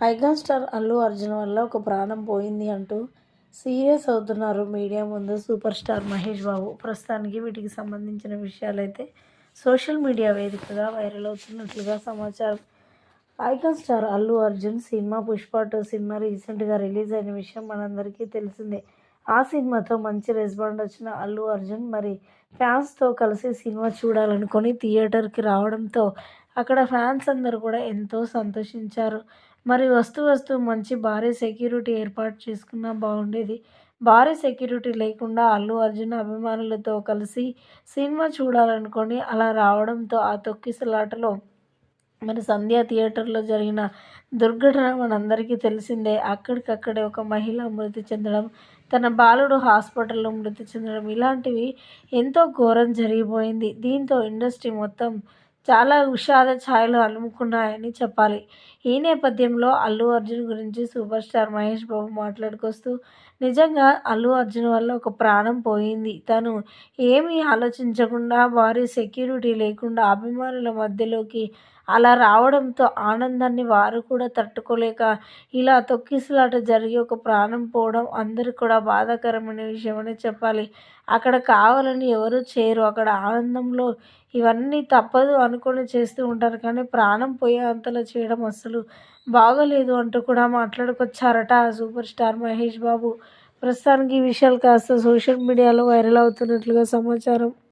Icon star Allu Arjun వల్ల ఒక ప్రాణం పోయింది అంటూ సీరియస్ అవుతున్నారు మీడియా ముందు సూపర్ స్టార్ మహేష్ బాబు. ప్రస్తుతానికి వీటికి సంబంధించిన విషయాలైతే సోషల్ మీడియా వేదికగా వైరల్ అవుతున్నట్లుగా సమాచారం. Icon star Allu Arjun cinema Pushpa two cinema రీసెంట్గా రిలీజ్ అయిన విషయం మనందరికీ తెలిసిందే. ఆ సినిమాతో మంచి రెస్పాండ్ వచ్చిన అల్లు అర్జున్ మరి ఫ్యాన్స్తో కలిసి సినిమా చూడాలనుకొని థియేటర్కి రావడంతో అక్కడ ఫ్యాన్స్ అందరూ కూడా ఎంతో సంతోషించారు. మరి వస్తూ వస్తూ మంచి భారీ సెక్యూరిటీ ఏర్పాటు చేసుకున్నా బాగుండేది. భారీ సెక్యూరిటీ లేకుండా అల్లు అర్జున్ అభిమానులతో కలిసి సినిమా చూడాలనుకొని అలా రావడంతో ఆ తొక్కిసలాటలో మరి సంధ్యా థియేటర్లో జరిగిన దుర్ఘటన మనందరికీ తెలిసిందే. అక్కడికక్కడే ఒక మహిళ మృతి చెందడం తన బాలుడు హాస్పిటల్లో మృతి చెందడం ఇలాంటివి ఎంతో ఘోరం జరిగిపోయింది. దీంతో ఇండస్ట్రీ మొత్తం చాలా విషాద ఛాయలు అలుముకున్నాయని చెప్పాలి. ఈ నేపథ్యంలో అల్లు అర్జున్ గురించి సూపర్ స్టార్ మహేష్ బాబు మాట్లాడుకొస్తూ నిజంగా అల్లు అర్జున్ వల్ల ఒక ప్రాణం పోయింది. తను ఏమీ ఆలోచించకుండా వారి సెక్యూరిటీ లేకుండా అభిమానుల మధ్యలోకి అలా రావడంతో ఆనందాన్ని వారు కూడా తట్టుకోలేక ఇలా తొక్కిసలాట జరిగి ఒక ప్రాణం పోవడం అందరికి కూడా బాధాకరమైన విషయమని చెప్పాలి. అక్కడ కావాలని ఎవరు చేయరు. అక్కడ ఆనందంలో ఇవన్నీ తప్పదు అనుకొని చేస్తూ ఉంటారు. కానీ ప్రాణం పోయే అంతలో చేయడం అస్సలు బాగోలేదు అంటూ కూడా మాట్లాడుకొచ్చారట సూపర్ స్టార్ మహేష్ బాబు. ప్రస్తుతానికి ఈ విషయాలు కాస్త సోషల్ మీడియాలో వైరల్ అవుతున్నట్లుగా సమాచారం.